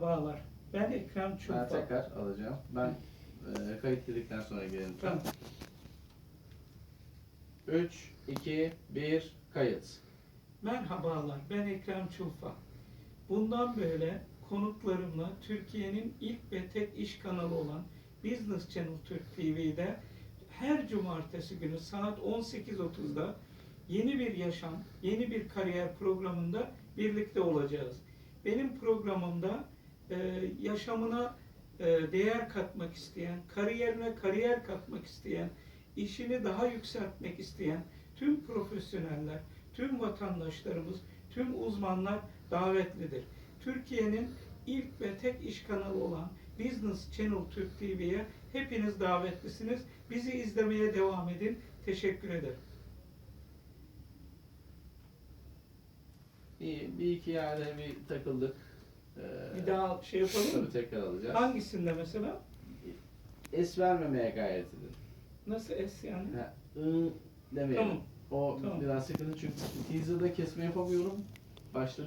Merhabalar. Ben Ekrem Ben Çulfa. tekrar alacağım. Ben e, kayıt dedikten sonra gelelim. Tamam. 3, 2, 1, kayıt. Merhabalar. Ben Ekrem Çulfa. Bundan böyle konuklarımla Türkiye'nin ilk ve tek iş kanalı olan Business Channel Türk TV'de her cumartesi günü saat 18.30'da yeni bir yaşam, yeni bir kariyer programında birlikte olacağız. Benim programımda yaşamına e, değer katmak isteyen, kariyerine kariyer katmak isteyen, işini daha yükseltmek isteyen tüm profesyoneller, tüm vatandaşlarımız, tüm uzmanlar davetlidir. Türkiye'nin ilk ve tek iş kanalı olan Business Channel Türk TV'ye hepiniz davetlisiniz. Bizi izlemeye devam edin. Teşekkür ederim. Bir, bir iki yerde bir takıldık. Ee, Bir daha şey yapalım mı? Tabii tekrar alacağız. Hangisinde mesela? Es vermemeye gayret edin. Nasıl es yani? Ha, ı demeyelim. Tamam. O Tamam. biraz sıkıntı çünkü teaser'da kesme yapamıyorum. Başta